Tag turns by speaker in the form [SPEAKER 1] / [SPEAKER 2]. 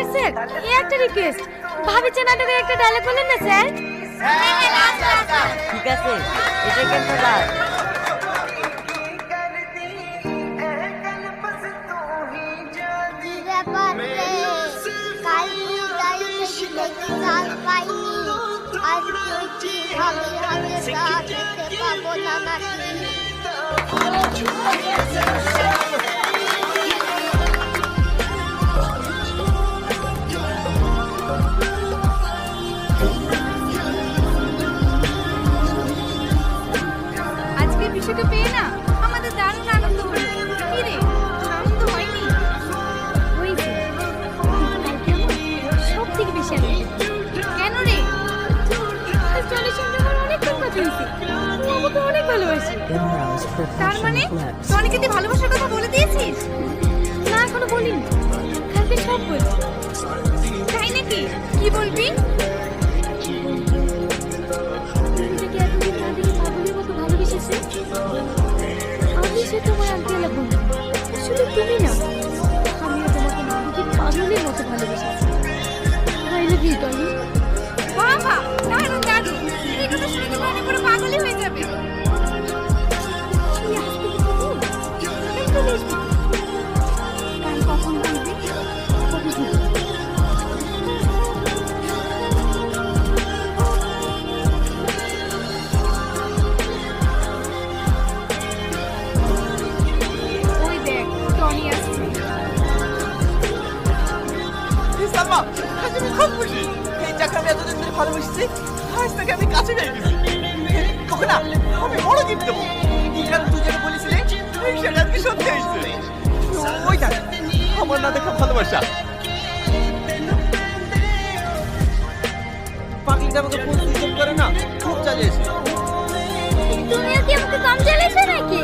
[SPEAKER 1] আর sir এই একটা request ভাবিছে নাটকের একটা ডায়লগ বলেন না স্যার?
[SPEAKER 2] ঠিক আছে এটা কেন লাস্ট
[SPEAKER 3] হবে হবে তা দেখতে পাবো না নাকি।
[SPEAKER 1] আজকে পেয়ে না আমাদের দারুণ আনন্দ হলো রে আনন্দ হয়নি? থেকে বেশি আনন্দ কেন রে? অনেক ভালোবাসে। তার মানে. টনিকে তুই ভালোবাসার কথা বলে দিয়েছিস? না, এখনও বলিনি। কালকে সব বলব। তাই নাকি? কি বলবি? ভালোবেসেছি আমি
[SPEAKER 4] খুব খুশি। এই যাকে আমি এতদিন ধরে ভালোবেসেছি, আজ থেকে আমি কাছে পেয়ে গেছি তোকে না, আমি বড় গিফট দেবো। কারণ তুই যেটা বলেছিলি সেটা আজকে সত্যি হয়েছে। ওই দেখ, আমার না দেখা ভালোবাসা। পাগলিটা আমাকে ফোন সুইচ করে না, খুব চালিয়েছে।
[SPEAKER 1] তুমিও কি আমাকে কম জ্বালিয়েছো নাকি?